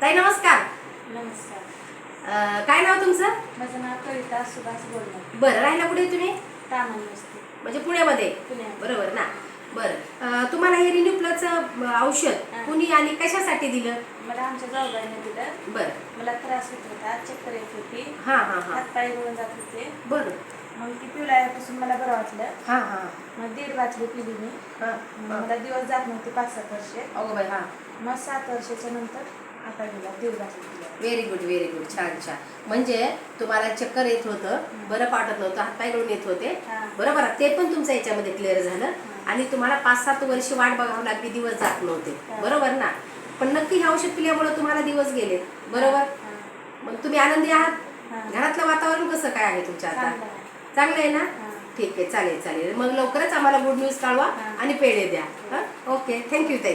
ताई नमस्कार. नमस्कार. काय नाव तुमचं? माझं नाव कविता सुभाष बोलणार बरं राहिला कुठे तुम्ही? म्हणजे पुण्यामध्ये? बरोबर ना. बरं. तुम्हाला हे रिन्यू प्लसचं औषध. कुणी आणि कशासाठी दिलं? मला आमच्या जाऊबाईने दिलं. बरं. मला त्रास होत होता चक्कर येत होती. हां हां हां. हातपाय जात होते. बरं. मग ती पिवळ्यापासून मला बरं वाटलं. हां हां. मग दीड वाटली पिली मी. हां मग मला दिवस जात नव्हते पाच सात वर्षे. अगो बाई हां. मग सात वर्षाच्या नंतर आता गेला दीड पिल्या व्हेरी गुड व्हेरी गुड छान छान. म्हणजे तुम्हाला चक्कर येत होतं बरं वाटत नव्हतं हातपाय गळून येत होते. हां. बरोबर आहे. ते पण तुमच्या याच्यामध्ये क्लिअर झालं. आणि तुम्हाला पाच सात वर्ष वाट बघावं लागली दिवस जात नव्हते. हां. बरोबर ना? पण नक्की हे औषध पिल्यामुळे तुम्हाला दिवस गेले. बरोबर? हां. मग तुम्ही आनंदी आहात? हां. घरातलं वातावरण कसं काय आहे तुमच्या आता? चांगलं आहे. चांगलं आहे ना. ठीक आहे चालेल चालेल. मग लवकरच आम्हाला गुड न्यूज कळवा. आणि पेढे द्या. हां? ओके थँक्यू ताई.